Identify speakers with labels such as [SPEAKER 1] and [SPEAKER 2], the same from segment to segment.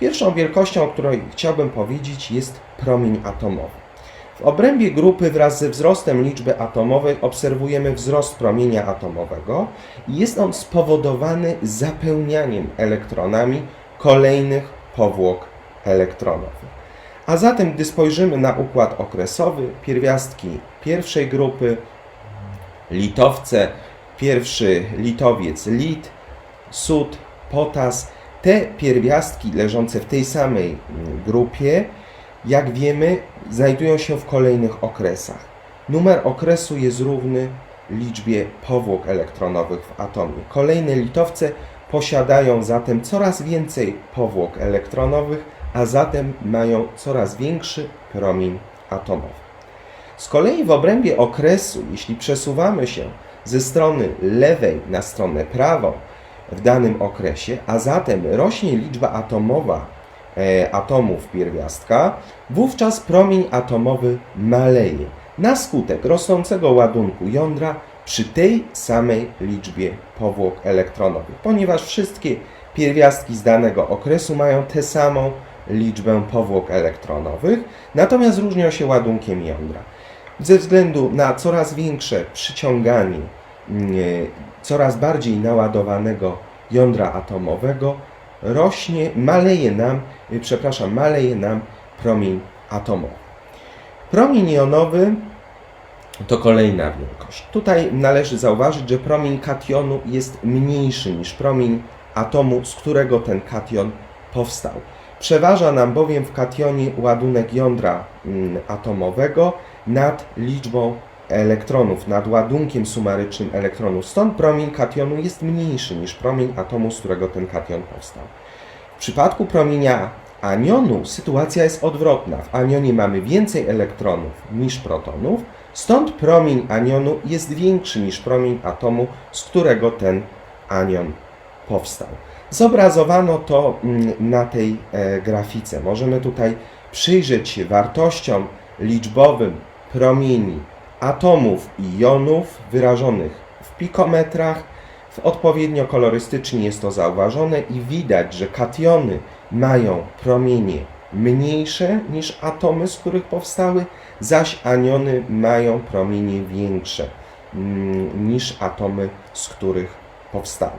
[SPEAKER 1] Pierwszą wielkością, o której chciałbym powiedzieć, jest promień atomowy. W obrębie grupy wraz ze wzrostem liczby atomowej obserwujemy wzrost promienia atomowego i jest on spowodowany zapełnianiem elektronami kolejnych powłok elektronowych. A zatem, gdy spojrzymy na układ okresowy, pierwiastki pierwszej grupy, litowce, pierwszy litowiec lit, sód, potas, te pierwiastki leżące w tej samej mm, grupie, jak wiemy, znajdują się w kolejnych okresach. Numer okresu jest równy liczbie powłok elektronowych w atomie. Kolejne litowce posiadają zatem coraz więcej powłok elektronowych, a zatem mają coraz większy promień atomowy. Z kolei w obrębie okresu, jeśli przesuwamy się ze strony lewej na stronę prawą w danym okresie, a zatem rośnie liczba atomowa e, atomów pierwiastka, wówczas promień atomowy maleje na skutek rosnącego ładunku jądra przy tej samej liczbie powłok elektronowych, ponieważ wszystkie pierwiastki z danego okresu mają tę samą liczbę powłok elektronowych, natomiast różnią się ładunkiem jądra. Ze względu na coraz większe przyciąganie coraz bardziej naładowanego jądra atomowego rośnie, maleje nam, y, przepraszam, maleje nam promień atomowy. Promień jonowy to kolejna wielkość. Tutaj należy zauważyć, że promień kationu jest mniejszy niż promień atomu, z którego ten kation powstał. Przeważa nam bowiem w kationie ładunek jądra mm, atomowego nad liczbą elektronów, nad ładunkiem sumarycznym elektronów. Stąd promień kationu jest mniejszy niż promień atomu, z którego ten kation powstał. W przypadku promienia anionu sytuacja jest odwrotna. W anionie mamy więcej elektronów niż protonów, stąd promień anionu jest większy niż promień atomu, z którego ten anion powstał. Zobrazowano to mm, na tej e, grafice. Możemy tutaj przyjrzeć się wartościom liczbowym promieni atomów i jonów wyrażonych w pikometrach. W odpowiednio kolorystycznie jest to zauważone i widać, że kationy mają promienie mniejsze niż atomy, z których powstały, zaś aniony mają promienie większe mm, niż atomy, z których powstały.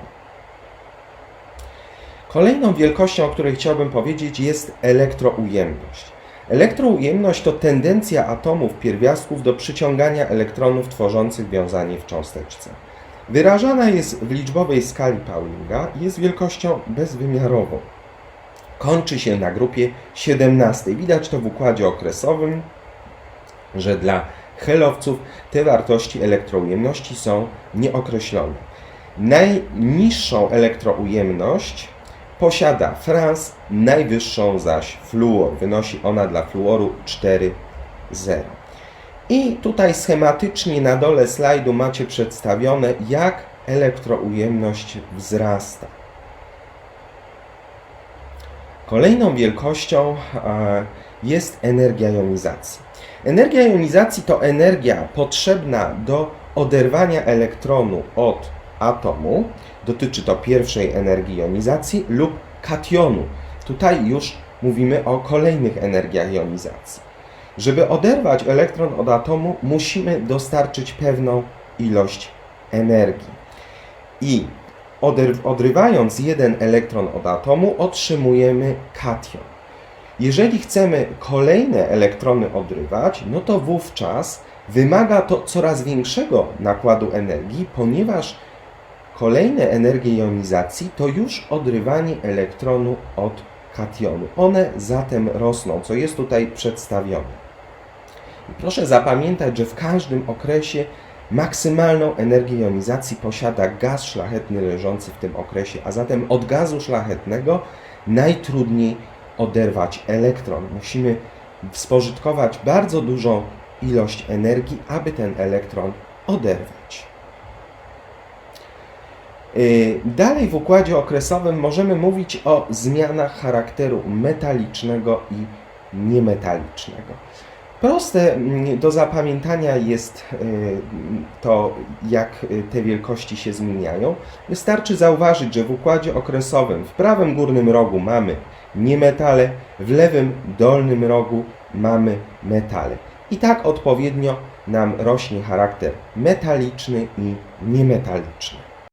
[SPEAKER 1] Kolejną wielkością, o której chciałbym powiedzieć, jest elektroujemność. Elektroujemność to tendencja atomów pierwiastków do przyciągania elektronów tworzących wiązanie w cząsteczce. Wyrażana jest w liczbowej skali Paulinga i jest wielkością bezwymiarową. Kończy się na grupie 17. Widać to w układzie okresowym, że dla helowców te wartości elektroujemności są nieokreślone. Najniższą elektroujemność posiada frans, najwyższą zaś fluor. Wynosi ona dla fluoru 4,0. I tutaj schematycznie na dole slajdu macie przedstawione, jak elektroujemność wzrasta. Kolejną wielkością e, jest energia jonizacji. Energia jonizacji to energia potrzebna do oderwania elektronu od atomu. Dotyczy to pierwszej energii jonizacji lub kationu. Tutaj już mówimy o kolejnych energiach jonizacji. Żeby oderwać elektron od atomu, musimy dostarczyć pewną ilość energii. I odrywając jeden elektron od atomu, otrzymujemy kation. Jeżeli chcemy kolejne elektrony odrywać, no to wówczas wymaga to coraz większego nakładu energii, ponieważ kolejne energie jonizacji to już odrywanie elektronu od kationu. One zatem rosną, co jest tutaj przedstawione. Proszę zapamiętać, że w każdym okresie maksymalną energię jonizacji posiada gaz szlachetny leżący w tym okresie, a zatem od gazu szlachetnego najtrudniej oderwać elektron. Musimy spożytkować bardzo dużą ilość energii, aby ten elektron oderwać. Yy, Dalej w układzie okresowym możemy mówić o zmianach charakteru metalicznego i niemetalicznego. Proste mm, do zapamiętania jest yy, to, jak yy, te wielkości się zmieniają. Wystarczy zauważyć, że w układzie okresowym w prawym górnym rogu mamy niemetale, w lewym dolnym rogu mamy metale. I tak odpowiednio nam rośnie charakter metaliczny i niemetaliczny.